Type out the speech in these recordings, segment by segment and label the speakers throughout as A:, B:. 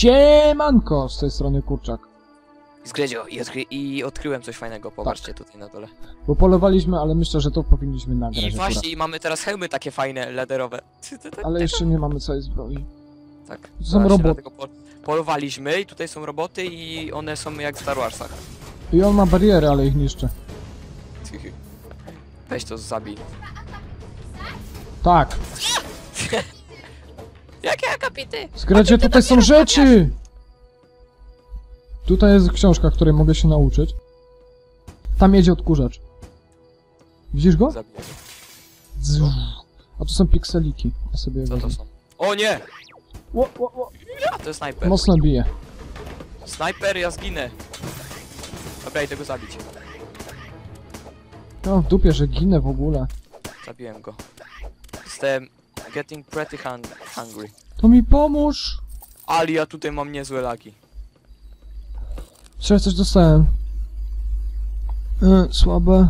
A: Siemanko! Z tej strony kurczak.
B: Zgredzio i, odkry i odkryłem coś fajnego, popatrzcie tutaj na dole.
A: Bo polowaliśmy, ale myślę, że to powinniśmy nagrać
B: I
A: akurat.
B: właśnie i mamy teraz hełmy takie fajne, lederowe.
A: Ale jeszcze nie mamy całej zbroi.
B: Tak.
A: To są roboty.
B: polowaliśmy i tutaj są roboty i one są jak w Star Warsach.
A: I on ma bariery, ale ich niszczy.
B: Weź to zabij.
A: Tak.
B: Jakie akapity?
A: Zgradzie, tutaj są rzeczy! Tutaj jest książka, której mogę się nauczyć. Tam jedzie odkurzacz. Widzisz go?
B: Zabiję.
A: A tu są pikseliki. Ja sobie
B: Co to
A: wezmę.
B: są? O nie!
A: Ło, ło, ło.
B: A to jest snajper.
A: Mocno bije.
B: Snajper, ja zginę. Dobra, idę go zabić.
A: No w dupie, że ginę w ogóle.
B: Zabiłem go. Jestem getting pretty hung hungry.
A: To mi pomóż!
B: Ale ja tutaj mam niezłe lagi.
A: Wczoraj coś dostałem. E, słabe.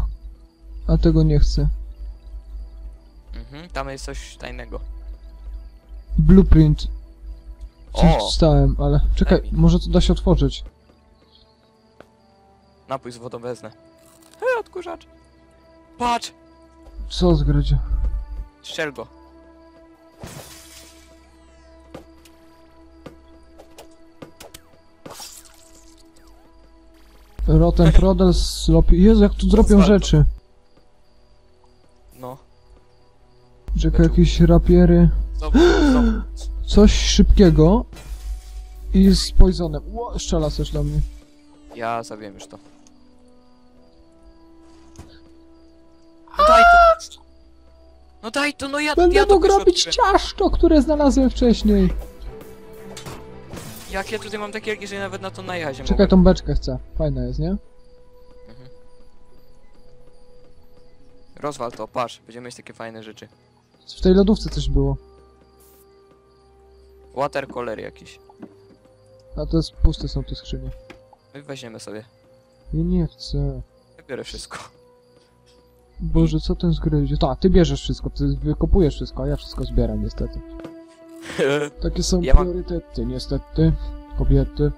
A: A tego nie chcę.
B: Mhm, tam jest coś tajnego.
A: Blueprint. Coś
B: O!
A: dostałem, ale... Czekaj,
B: Daj mi.
A: może to da się otworzyć.
B: Napój z wodą wezmę. Hej, odkurzacz. Patrz!
A: Co zgradzie?
B: Strzel go.
A: Rotten Prodels, Sloppy... Jezu, jak tu dropią
B: Asfaltu.
A: rzeczy.
B: No.
A: Czekaj, jakieś rapiery.
B: Znowu, znowu.
A: Coś szybkiego. I z poisonem. Ło, strzela coś do mnie.
B: Ja zabiłem już to. No daj to! No daj to, no ja,
A: Będę
B: ja to
A: mógł robić ciasto, które znalazłem wcześniej.
B: Jak ja tutaj mam takie że nawet na to najechać nie
A: Czekaj,
B: mogę.
A: tą beczkę chcę. Fajna jest, nie?
B: Rozwal to, patrz, będziemy mieć takie fajne rzeczy.
A: W tej lodówce coś było.
B: Watercolor jakiś.
A: A to jest puste są te skrzynie.
B: My weźmiemy sobie.
A: Ja nie chcę.
B: Ja biorę wszystko.
A: Boże, co ten zgryzie? Tak, ty bierzesz wszystko, ty wykopujesz wszystko, a ja wszystko zbieram niestety. Takie są
B: Ja mam-
A: priorytety, niestety. Kobiety.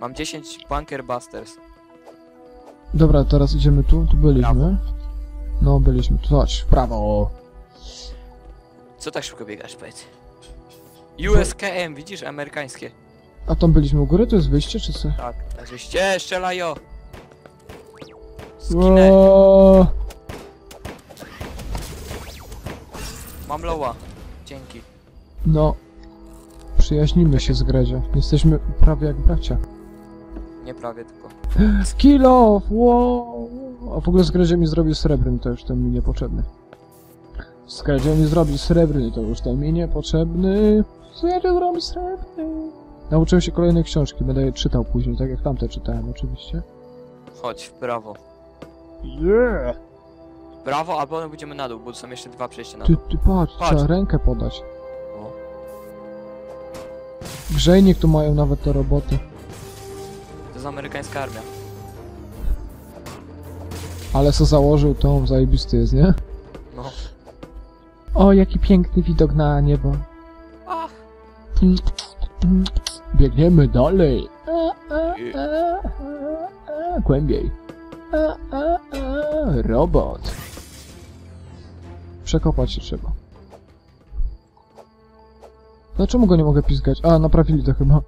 B: mam 10 Bunker Busters.
A: Dobra, teraz idziemy tu, tu byliśmy. No, byliśmy. Tu chodź, w prawo.
B: Co tak szybko biegasz, powiedz? USKM, widzisz? Amerykańskie.
A: A tam byliśmy u góry, to jest wyjście, czy co?
B: Tak, oczywiście, strzelajo! Skinę,
A: Ło!
B: mam loła. Dzięki.
A: No. Przyjaźnimy się z Grezie. Jesteśmy prawie jak bracia.
B: Nie prawie tylko.
A: Skill off! Wow! A w ogóle z Grezie mi zrobił srebrny, to już ten mi niepotrzebny. Z Grezie mi zrobił srebrny, to już ten mi niepotrzebny. Co ja tu zrobię srebrny? Nauczyłem się kolejnej książki, będę je czytał później, tak jak tamte czytałem oczywiście.
B: Chodź, w prawo.
A: Yeah!
B: Prawo, albo no będziemy na dół, bo są jeszcze dwa przejścia na
A: Ty,
B: dół.
A: ty patrz,
B: Patrz.
A: trzeba rękę podać.
B: O.
A: Grzejnik tu mają nawet te roboty.
B: To jest amerykańska armia.
A: Ale co założył, to on zajebisty jest, nie?
B: No.
A: O, jaki piękny widok na niebo.
B: Ach.
A: Biegniemy dalej. E, e, e, e, Głębiej. E, e, e, Robot. Przekopać się trzeba. Dlaczego go nie mogę pizgać? A, naprawili to chyba.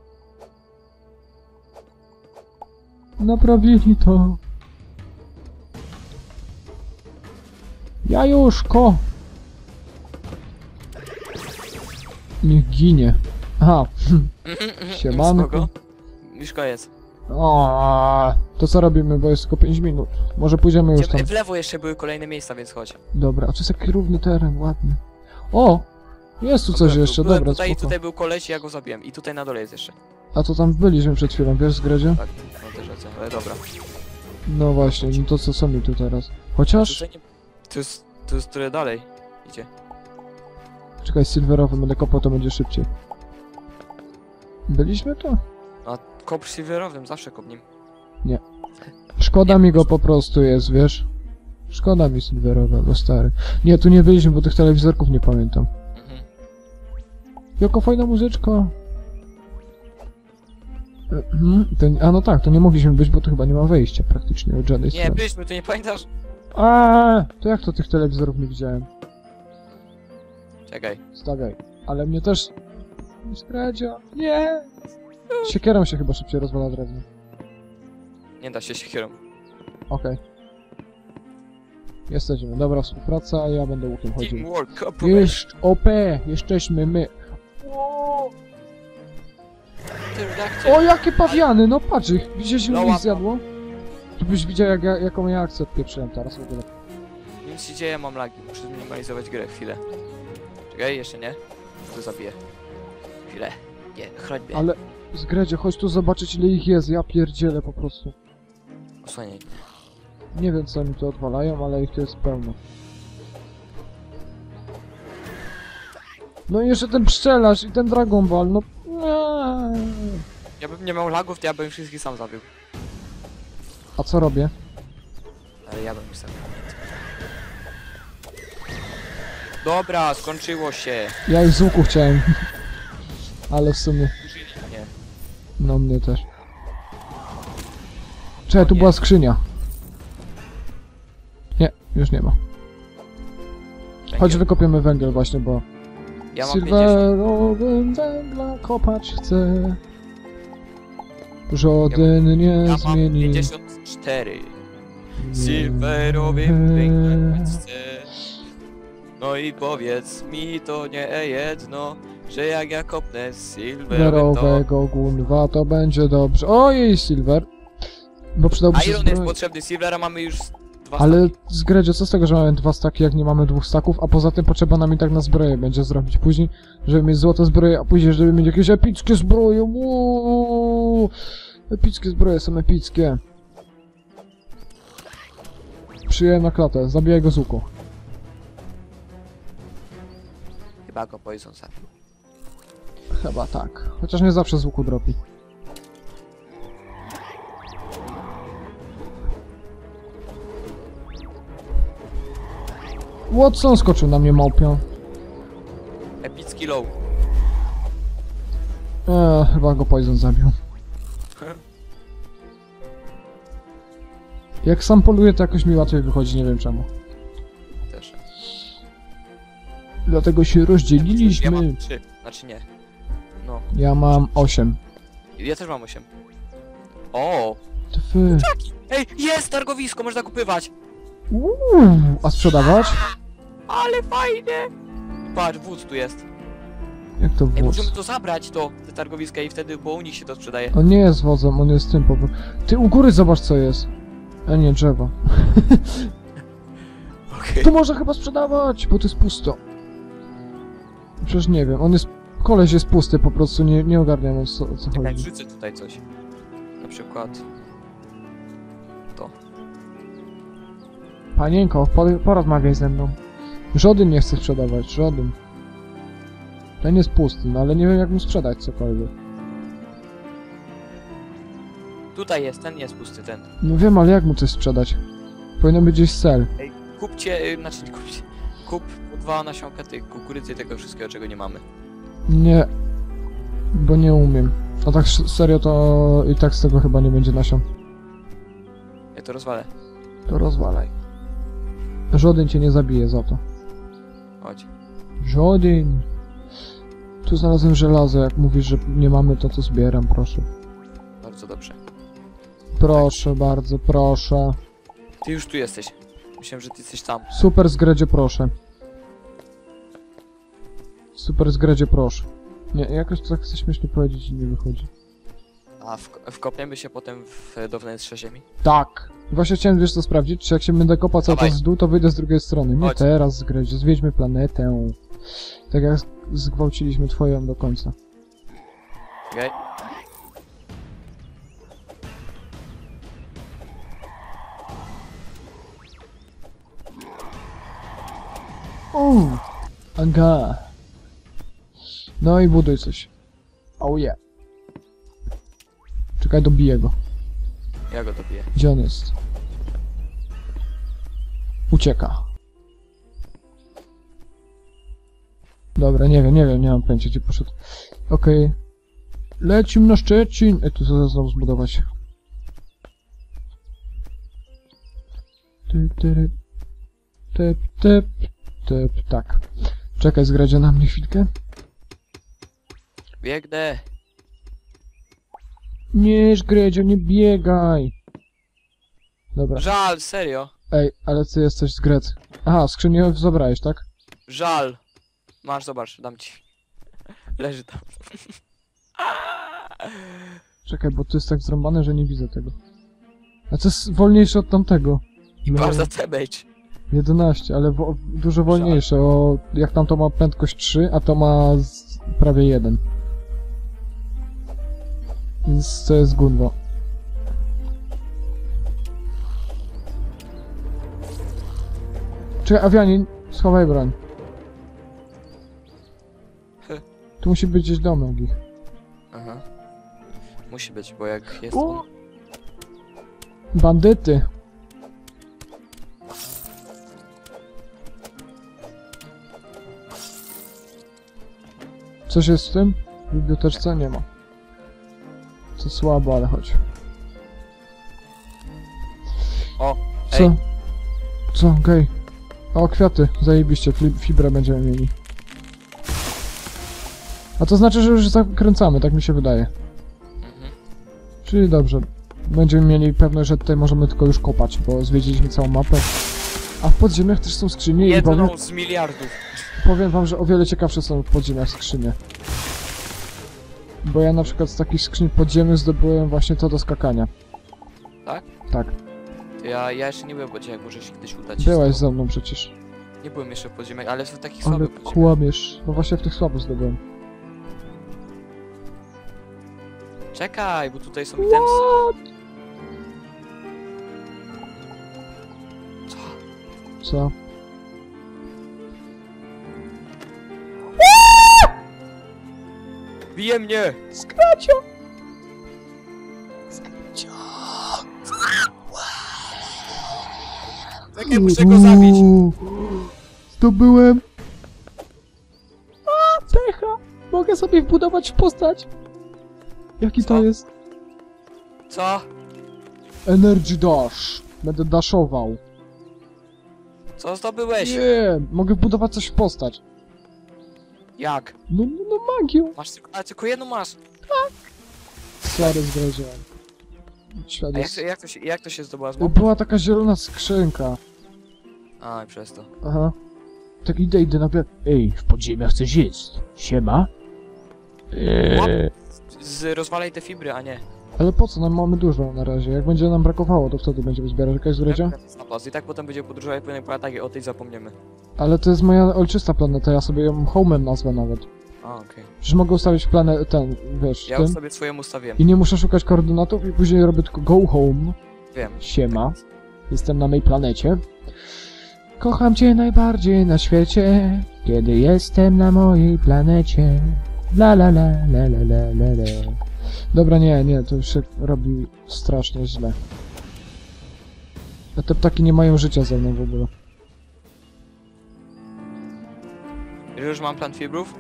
A: Naprawili to. Jajuszko! Niech ginie. Aha, Siemanko.
B: Już koniec.
A: O, to co robimy, bo jest tylko 5 minut. Może pójdziemy już tam.
B: W lewo jeszcze były kolejne miejsca, więc chodź.
A: Dobra, a to jest taki równy teren, ładny. O! Jest tu coś
B: Byłem-
A: jeszcze,
B: byłem
A: dobra,
B: tutaj,
A: spoko.
B: tutaj był koleś i ja go zabiłem. I tutaj na dole jest jeszcze.
A: A to tam byliśmy przed chwilą, wiesz, z Gredzie?
B: Tak, no też rację, ale dobra.
A: No właśnie, no to co, co mi tu teraz? Chociaż...
B: Tutaj nie... To jest, to jest trochę dalej. Idzie.
A: Czekaj, silverowy, będę kopał, to będzie szybciej. Byliśmy tu?
B: Kop silverowym, zawsze kop nim.
A: Szkoda
B: Nie,
A: mi go po prostu jest, wiesz? Szkoda mi silverowego, stary. Nie, tu nie byliśmy, bo tych telewizorków nie pamiętam.
B: Mhm.
A: Jaka fajna muzyczka. Mhm, to, nie- a no tak, to nie mogliśmy być, bo tu chyba nie ma wejścia praktycznie od żadnej
B: Nie,
A: strony.
B: byliśmy, tu nie pamiętasz?
A: A, to jak to tych telewizorów nie widziałem?
B: Czekaj.
A: Stawiaj. Ale mnie też... Skradzia. Nie! Siekierą się chyba szybciej rozwala drewno.
B: Nie da się siekierą.
A: Okej. Jesteśmy. Dobra współpraca, ja będę łukiem chodził.
B: Teamwork, cooperation.
A: Jeszcze OP! Jesteśmy my. O, jakie pawiany! No patrz ich!
B: No
A: ile ich
B: ładno.
A: zjadło? Żebyś widział jak, ja- jaką ja akcję odpieprzyłem teraz w ogóle.
B: Nic się dzieje, mam lagi. Muszę zminimalizować grę chwilę. Czekaj, jeszcze nie. To zabiję. Chwilę. Nie, chroń mnie.
A: Ale... Zgredzie, chodź tu zobaczyć ile ich jest, ja pierdzielę po prostu.
B: Osłaniaj.
A: Nie wiem co oni tu odwalają, ale ich tu jest pełno. No i jeszcze ten pszczelarz i ten Dragon Ball, no... Nie.
B: Ja bym nie miał lagów, to ja bym wszystkich sam zabił.
A: A co robię?
B: Ale ja bym ich zabił. Dobra, skończyło się.
A: Ja ich z łuku chciałem. Ale w sumie,
B: Nie.
A: no mnie też. Czekaj, tu
B: Nie.
A: była skrzynia. Nie, już nie ma. Chodź
B: Węgiel.
A: wykopiemy węgiel właśnie, bo...
B: Ja mam 50.
A: Silwerowym węgla kopać chcę. Żaden nie
B: Ja mam
A: zmieni.
B: 54. Silverowym węglem chcę. No i powiedz mi to nie jedno, że jak ja kopnę z silverowym to...
A: Silverowego gunwa to będzie dobrze. Ojej, Silver. Bo przydałby się
B: Iron jest potrzebny, Silvera mamy już dwa
A: Ale z Gredzie, co z tego, że mamy dwa staki, jak nie mamy dwóch staków, a poza tym potrzeba nam i tak na zbroję będzie zrobić później, żeby mieć złote zbroje, a później, żeby mieć jakieś epickie zbroje, Uuu, Epickie zbroje są epickie. Przyjąłem na klatę, zabijaj go z łuku.
B: Chyba go poison zabił.
A: Chyba tak. Chociaż nie zawsze z łuku dropi. Watson skoczył na mnie małpią.
B: Epicki low.
A: Eee, chyba go Poison zabił. Jak sam poluję, to jakoś mi łatwiej wychodzi, nie wiem czemu.
B: Też.
A: Dlatego się
B: Ja
A: rozdzieliliśmy.
B: mam trzy, znaczy nie. No.
A: Ja mam 8.
B: Ja też mam 8. O!
A: Twy.
B: Ej, jest targowisko, można kupywać!
A: Uuu, a sprzedawać?
B: Ale fajne! Patrz, wódz tu jest.
A: Jak to
B: Ej,
A: wóz?
B: możemy to zabrać, to, te targowiska i wtedy, bo u nich się to sprzedaje.
A: On nie jest wodzem, on jest tym po prostu. Ty u góry zobacz co jest. A nie, drzewo.
B: Okej.
A: Tu można chyba sprzedawać, bo to jest pusto. Przecież nie wiem, on jest... Koleś jest pusty, po prostu nie, nie ogarniam o co, o co
B: Czekaj,
A: chodzi.
B: wrzucę tutaj coś. Na przykład...
A: Panienko, po, porozmawiaj ze mną. Żaden nie chce sprzedawać, żaden. Ten jest pusty, no ale nie wiem jak mu sprzedać cokolwiek.
B: Tutaj jest, ten jest pusty, ten.
A: No wiem, ale jak mu coś sprzedać? Powinno być gdzieś cel.
B: Kupcie, y, znaczy nie kupcie. Kup po dwa nasionka tej kukurydzy, tego wszystkiego, czego nie mamy.
A: Nie. Bo nie umiem. A tak serio to i tak z tego chyba nie będzie nasion.
B: Ja to rozwalę.
A: To rozwalaj. Żaden cię nie zabije za to.
B: Chodź.
A: Żaden. Tu znalazłem żelazo, jak mówisz, że nie mamy to, to zbieram, proszę.
B: Bardzo dobrze.
A: Proszę bardzo, proszę.
B: Ty już tu jesteś. Myślałem, że ty jesteś tam.
A: Super zgredzie, proszę. Super zgredzie, proszę. Nie, jakoś to tak chcę śmiesznie powiedzieć i nie wychodzi.
B: A wk- wkopniemy się potem w, do wnętrza ziemi.
A: Tak. Właśnie chciałem, wiesz co, sprawdzić, czy jak się będę kopał cały
B: Dawaj.
A: czas z dół, to wyjdę z drugiej strony. Nie
B: Chodź.
A: teraz zgredzie, zwiedźmy planetę. Tak jak zgwałciliśmy twoją do końca.
B: Okej?
A: Uuu, aga. No i buduj coś. Oh yeah. Czekaj, dobiję go.
B: Ja go dobiję.
A: Gdzie on jest? Ucieka. Dobra, nie wiem, nie wiem, nie mam pojęcia gdzie poszedł. Okej. Lecim na Szczecin! Ej, tu co znowu zbudować. Typ, typ, typ, typ, typ, tak. Czekaj, zgradzie na mnie chwilkę.
B: Biegnę.
A: Nie, Gredzio, nie biegaj! Dobra.
B: Żal, serio.
A: Ej, ale ty jesteś z Gret. Aha, skrzynię zabrałeś, tak?
B: Żal. Masz, zobacz, dam ci. Leży tam.
A: Czekaj, bo to jest tak zrąbane, że nie widzę tego. A to jest wolniejsze od tamtego.
B: I
A: No.
B: za damage.
A: 11, ale dużo wolniejsze, o, jak tam to ma prędkość 3, a to ma prawie 1. Więc to jest gunwo. Czekaj, Awianin, schowaj broń. Tu musi być gdzieś domek ich.
B: Aha. Musi być, bo jak jest on...
A: Bandyty! Coś jest z tym? W biblioteczce nie ma. Co słabo, ale chodź.
B: O,
A: Co?
B: ej.
A: Co? Gej. O, kwiaty. Zajebiście. Fibrę będziemy mieli. A to znaczy, że już zakręcamy, tak mi się wydaje.
B: Mhm.
A: Czyli dobrze. Będziemy mieli pewność, że tutaj możemy tylko już kopać, bo zwiedziliśmy całą mapę. A w podziemiach też są skrzynie i powiem,
B: Jedną z miliardów.
A: powiem wam, że o wiele ciekawsze są w podziemiach skrzynie. Bo ja na przykład z takich skrzyń podziemnych zdobyłem właśnie to do skakania.
B: Tak?
A: Tak.
B: To ja, ja jeszcze nie byłem w podziemiach, może się kiedyś udać.
A: Byłaś ze mną przecież.
B: Nie byłem jeszcze w podziemiach, ale w takich
A: Ale
B: słabych podziemiach.
A: kłamiesz. No właśnie w tych słabych zdobyłem.
B: Czekaj, bo tutaj są itemsy. Co?
A: Co?
B: Bije mnie!
A: Skracio!
B: Czekaj, muszę go zabić!
A: Zdobyłem! A, pecha! Mogę sobie wbudować w postać! Jaki to
B: Co?
A: jest?
B: Co?
A: Energy Dash. Będę daszował.
B: Co zdobyłeś?
A: Nie, mogę wbudować coś w postać.
B: Jak?
A: No, no, no magią.
B: Masz tylko, ale tylko jedną masz.
A: Sorry, zdradziłem. Świat
B: A jak,
A: jest...
B: to- jak, to się, jak to się zdobyła z mob?
A: Była taka zielona skrzynka.
B: A, i przez to.
A: Aha. Tak idę, idę nagle. Ej, w podziemiach coś jest. Siema. Eee.
B: Z, rozwalaj te fibry, a nie.
A: Ale po co? Nam mamy dużo na razie. Jak będzie nam brakowało, to wtedy będziemy zbierać jakaś zredzie?
B: Zapas. I tak potem będzie podróżować po planecie i o tej zapomniemy.
A: Ale to jest moja ojczysta planeta, ja sobie ją Home'em nazwę nawet.
B: A, okej.
A: Przecież mogę ustawić planetę, ten, wiesz,
B: Ja już sobie swojemu ustawiłem.
A: I nie muszę szukać koordynatów i później robię tylko go home.
B: Wiem.
A: Siema. Jestem na mej planecie. Kocham cię najbardziej na świecie, kiedy jestem na mojej planecie. La la la la la la la la. Dobra, nie, nie, to już się robi strasznie źle. A te ptaki nie mają życia ze mną w ogóle.
B: Już mam plan fibrów?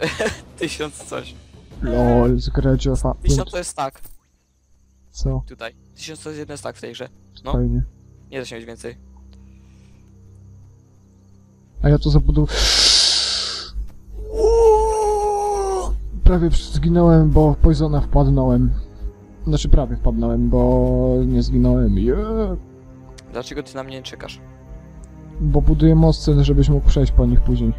B: Tysiąc coś.
A: LOL, zgradzio fa...
B: Tysiąc to jest tak,
A: Co?
B: tutaj. Tysiąc to jest jeden stack w tej grze. No.
A: Fajnie.
B: Nie da się mieć więcej.
A: A ja to zabuduję... Prawie zginąłem, bo w Poisona wpadnąłem. Znaczy prawie wpadnąłem, bo nie zginąłem. Yeah.
B: Dlaczego ty na mnie nie czekasz?
A: Bo buduję mosty, żebyś mógł przejść po nich później.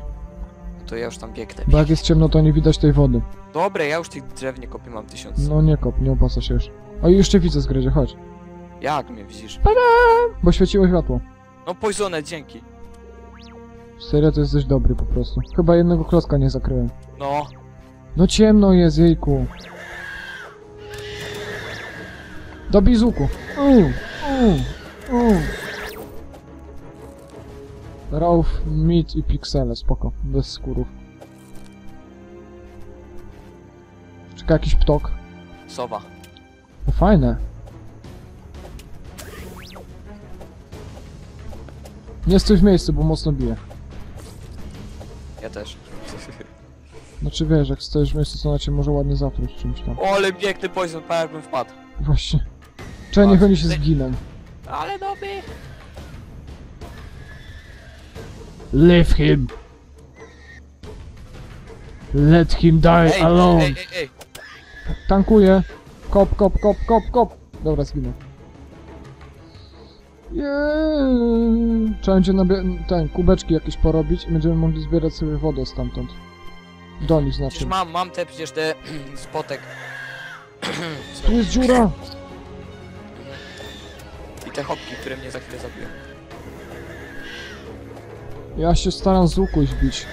B: To ja już tam biegnę.
A: Bo jak jest ciemno, to nie widać tej wody.
B: Dobre, ja już tych drzew nie kopię, mam tysiąc.
A: No nie kop, nie opłaca się już. O, i cię widzę z gryzie, chodź.
B: Jak mnie widzisz?
A: Bo świeciło światło.
B: No poisonę, dzięki.
A: Serio, to jesteś dobry po prostu. Chyba jednego klocka nie zakryłem.
B: No.
A: No ciemno jest, jejku. Dobij z łuku. Mm, mm, mm. Raw, meat i piksele, spoko. Bez skórów. Czeka jakiś ptok.
B: Sowa.
A: No fajne. Nie stój w miejscu, bo mocno bije.
B: Ja też.
A: Znaczy wiesz, jak stoisz w miejscu, to ona cię może ładnie zatruć czymś tam.
B: O, ale piękny poison, pa jakbym wpadł.
A: Właśnie. Czekaj, niech oni się zginą.
B: Ale dobry.
A: Leave him! Let him die
B: Ej,
A: alone!
B: ej, ej, ej.
A: Tankuję! Kop, kop, kop, kop, kop! Dobra, zginął. Jeee. Trzeba będzie nabie- ten, kubeczki jakieś porobić i będziemy mogli zbierać sobie wodę stamtąd. Do nich znaczy.
B: Przecież mam, mam te przecież te spotek.
A: Tu jest dziura!
B: I te hopki, które mnie za chwilę zabiją.
A: Ja się staram z łuku ich bić.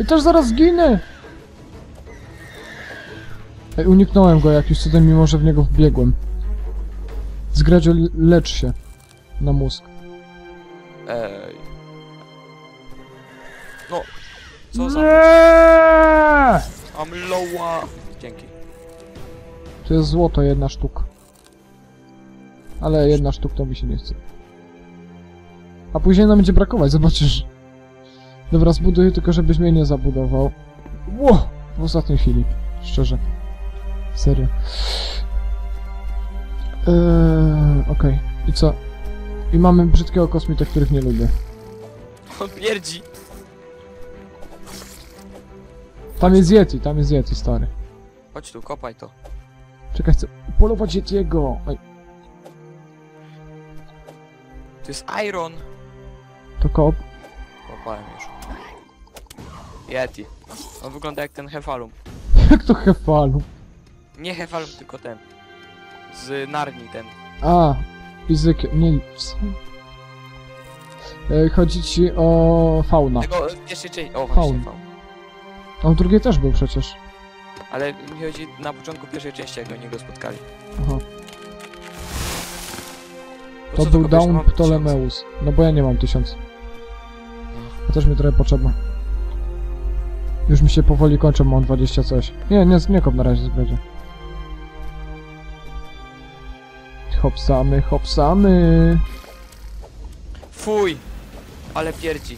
A: I też zaraz zginę! Ej, uniknąłem go jakimś cudem, mimo że w niego wbiegłem. Zgradzio, lecz się. Na mózg.
B: Ej. Co za... Lowa. Dzięki.
A: To jest złoto, jedna sztuka. Ale jedna sztuk to mi się nie chce. A później nam będzie brakować, zobaczysz. Dobra, zbuduję tylko, żebyś mnie nie zabudował. Ło! W ostatniej chwili. Szczerze. Serio. Eee, okej. I co? I mamy brzydkiego kosmita, których nie lubię.
B: On pierdzi.
A: Tam jest Yeti, tam jest Yeti, stary.
B: Chodź tu, kopaj to.
A: Czekaj, chcę polować Yetiego. Oj,
B: To jest iron.
A: to kop.
B: Kopałem już. Yeti. On wygląda jak ten Hefalum.
A: Jak to hefalu?
B: Nie Hefalum, tylko ten. Z Narni ten.
A: A, fizykę, nie? E, Chodzi ci o fauna.
B: Tego pierwszej części. O,
A: Faun.
B: właśnie faun.
A: On w drugiej też był przecież.
B: Ale mi chodzi na początku pierwszej części, jak oni go spotkali.
A: Aha. To
B: co
A: był
B: wiesz,
A: Daun
B: mam
A: Ptolemeus. No bo ja nie mam tysiąc. A też mi trochę potrzeba. Już mi się powoli kończą, mam 20 coś. Nie, nie, nie kop na razie zbędzie. Hopsamy, hopsamy.
B: Fuj! Ale pierdzi.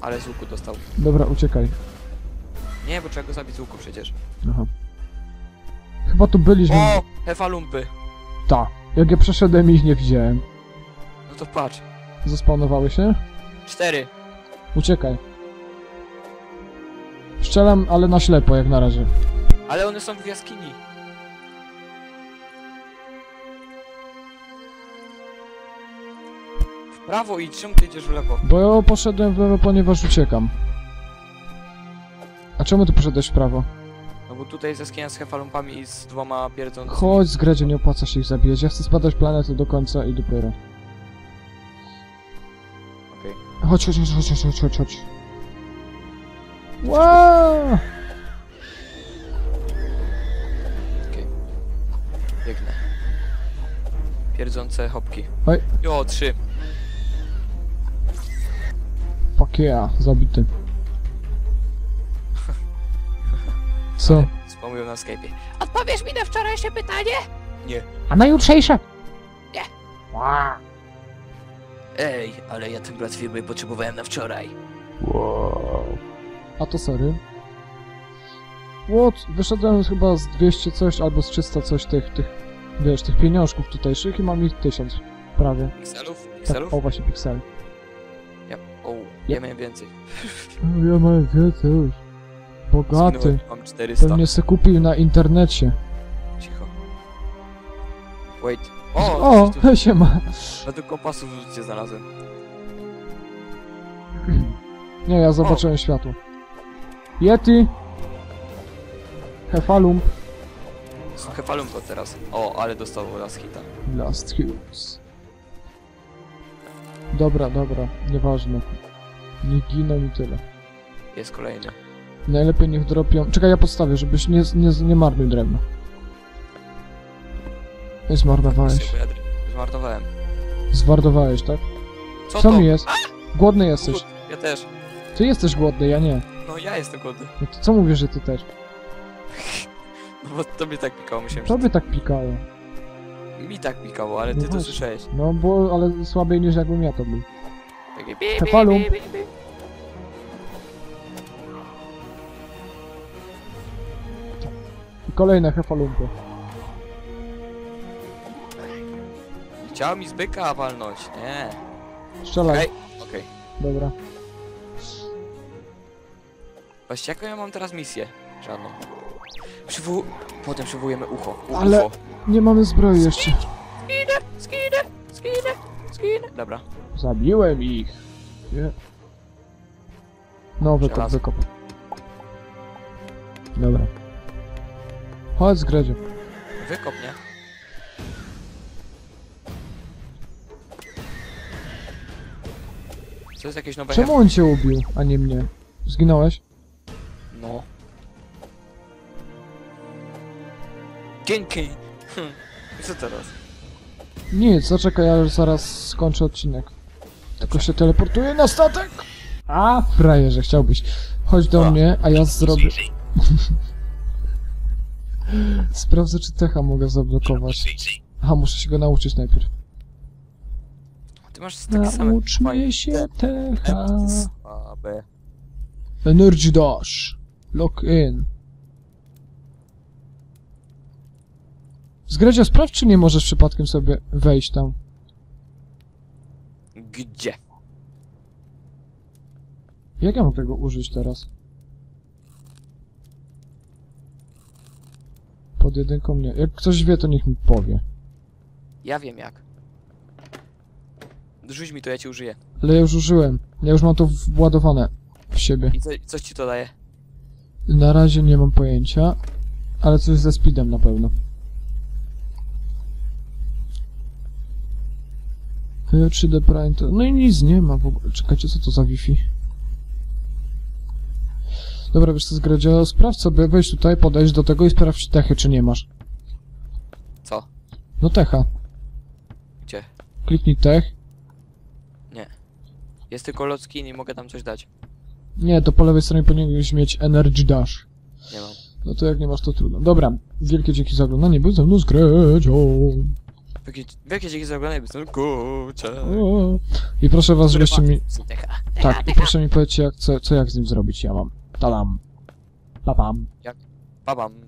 B: Ale z łuku dostał.
A: Dobra, uciekaj.
B: Nie, bo trzeba go zabić z łuku przecież.
A: Aha. Chyba tu byliśmy.
B: O! Hefalumpy!
A: Ta. Jak ja przeszedłem i ich nie widziałem.
B: No to patrz.
A: Zespawnowały się?
B: Cztery.
A: Uciekaj. Strzelam, ale na ślepo, jak na razie.
B: Ale one są w jaskini. W prawo idź, czemu ty idziesz w lewo?
A: Bo ja poszedłem w lewo, ponieważ uciekam. A czemu ty poszedłeś w prawo?
B: No bo tutaj jest jaskinia z hefalumpami i z dwoma pierdzącymi.
A: Chodź, zgradzie, nie opłaca się ich zabijać. Ja chcę spadać planety do końca i dopiero.
B: Okej.
A: Chodź, chodź, chodź, chodź, chodź, chodź, chodź. Wow!
B: Biegnę. Pierdzące hopki.
A: Oj.
B: Jo, trzy.
A: Fuck yeah, zabity. Co?
B: Spamują na Skype'ie. Odpowiesz mi na wczorajsze pytanie? Nie.
A: A na jutrzejsze?
B: Nie.
A: Wow.
B: Ej, ale ja ten blat firmy potrzebowałem na wczoraj.
A: A to sorry. What? Wyszedłem chyba z 200 coś albo z 300 coś tych, tych, wiesz, tych pieniążków tutejszych i mam ich 1000 prawie.
B: Pikselów?
A: Tak,
B: Pikselów?
A: o właśnie piksel.
B: Ja, o, ja miałem więcej.
A: Ja mam więcej już. Bogaty.
B: Zginąłem, mam 400.
A: Pewnie se kupił na internecie.
B: Cicho. Wait. O,
A: O,
B: coś tu-
A: się ma.
B: Na tych kompasów cię znalazłem.
A: Nie, ja zobaczyłem światło. Yeti. Hefalum.
B: Hefalum to teraz. O, ale dostał raz hita.
A: Last Hills. Dobra, dobra, nieważne. Niech giną i tyle.
B: Jest kolejny.
A: Najlepiej niech dropią... Czekaj, ja podstawię, żebyś nie, nie, nie marnuj drewna. Nie zmarnowałeś.
B: Zmarnowałem.
A: Zwardowałeś, tak?
B: Co,
A: Co
B: to?
A: mi jest? Głodny jesteś.
B: Ja też.
A: Ty jesteś głodny, ja nie.
B: No ja jestem głodny.
A: No to co mówisz, że ty też?
B: No bo to mnie tak pikało, myślałem,
A: Tobie tak pikało.
B: mi tak pikało, ale
A: No
B: ty to
A: właśnie.
B: słyszałeś.
A: No bo, ale słabiej niż jakbym ja to był.
B: Takie bi, bi, bi, bi, bi.
A: I kolejne hefalumpy.
B: Chciał mi zbyka walnąć, nie.
A: Strzelaj.
B: Okej, okej.
A: Dobra.
B: Właściwie jaką ja mam teraz misję? Żadną. Przywu... Potem przywołujemy ucho. U
A: Ale-
B: UFO.
A: Nie mamy zbroi jeszcze.
B: Skinę, skinę, skinę, skinę. Dobra.
A: Zabiłem ich. Nie. No, wykop,
B: Żelazo.
A: wykop. Dobra. Chodź z Gredzie.
B: Wykop? Co jest jakieś nowe
A: Czemu on cię ubił, a nie mnie? Zginąłeś?
B: No. Dzięki! Hm. Co teraz?
A: Nic, zaczekaj, ja zaraz skończę odcinek. Tylko się teleportuję na statek! A, frajerze, chciałbyś. Chodź do mnie, a ja zrobię... Sprawdzę, czy techa mogę zablokować. Aha, muszę się go nauczyć najpierw.
B: Ty masz takie same
A: się techa.
B: słabe.
A: Energy Dash. Lock in. Zgredzia, sprawdź, czy nie możesz przypadkiem sobie wejść tam.
B: Gdzie?
A: Jak ja mam tego użyć teraz? Pod jedynką nie. Jak ktoś wie, to niech mi powie.
B: Ja wiem jak. Rzuć mi to, ja ci użyję.
A: Ale ja już użyłem. Ja już mam to władowane w siebie.
B: I co, coś ci to daje?
A: Na razie nie mam pojęcia, ale coś ze speedem na pewno. E, 3D Prime to... No i nic nie ma w ogóle. Czekajcie, co to za Wi-Fi? Dobra, wiesz co, Zgredzio, sprawdź sobie, wejdź tutaj, podejdź do tego i sprawdź techy, czy nie masz.
B: Co?
A: No techa.
B: Gdzie?
A: Kliknij tech.
B: Jest tylko locki i nie mogę tam coś dać.
A: Nie, to po lewej stronie powinieneś mieć Energy Dash.
B: Nie mam.
A: No to jak nie masz, to trudno. Dobra, wielkie dzięki za oglądanie, był ze mną Zgredzio.
B: Jakie, jakie dzięki za oglądanie, jestem kurczę.
A: O. I proszę was, żebyście mi...
B: Techa.
A: Tak, i proszę mi powiedzieć, jak, co, co jak z nim zrobić, ja mam. Tadam. Papam.
B: Babam.